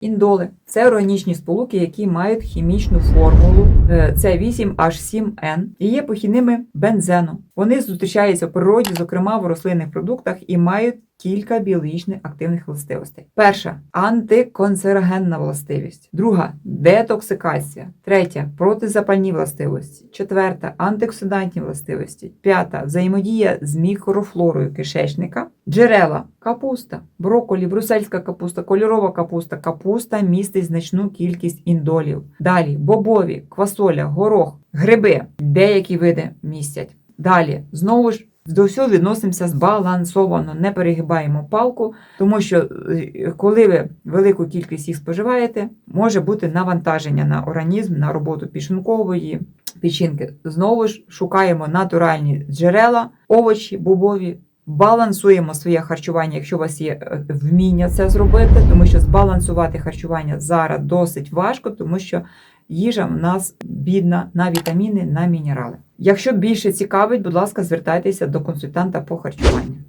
Індоли це органічні сполуки, які мають хімічну формулу е, С8H7N і є похідними бензену. Вони зустрічаються в природі, зокрема в рослинних продуктах, і мають кілька біологічно активних властивостей. Перша антиканцерогенна властивість, друга детоксикація, третя протизапальні властивості, четверта антиоксидантні властивості, п'ята взаємодія з мікрофлорою кишечника, джерела, капуста, брокколі, брусельська капуста, кольорова капуста, капуста містить значну кількість індолів. Далі бобові, квасоля, горох, гриби, деякі види містять. Далі знову ж. До всього відносимося збалансовано, не перегибаємо палку, тому що е, коли ви велику кількість їх споживаєте, може бути навантаження на організм, на роботу пішункової печінки. Знову ж шукаємо натуральні джерела, овочі, бобові. Балансуємо своє харчування, якщо у вас є е, вміння це зробити, тому що збалансувати харчування зараз досить важко, тому що їжа в нас бідна на вітаміни, на мінерали. Якщо більше цікавить, будь ласка, звертайтеся до консультанта по харчуванню.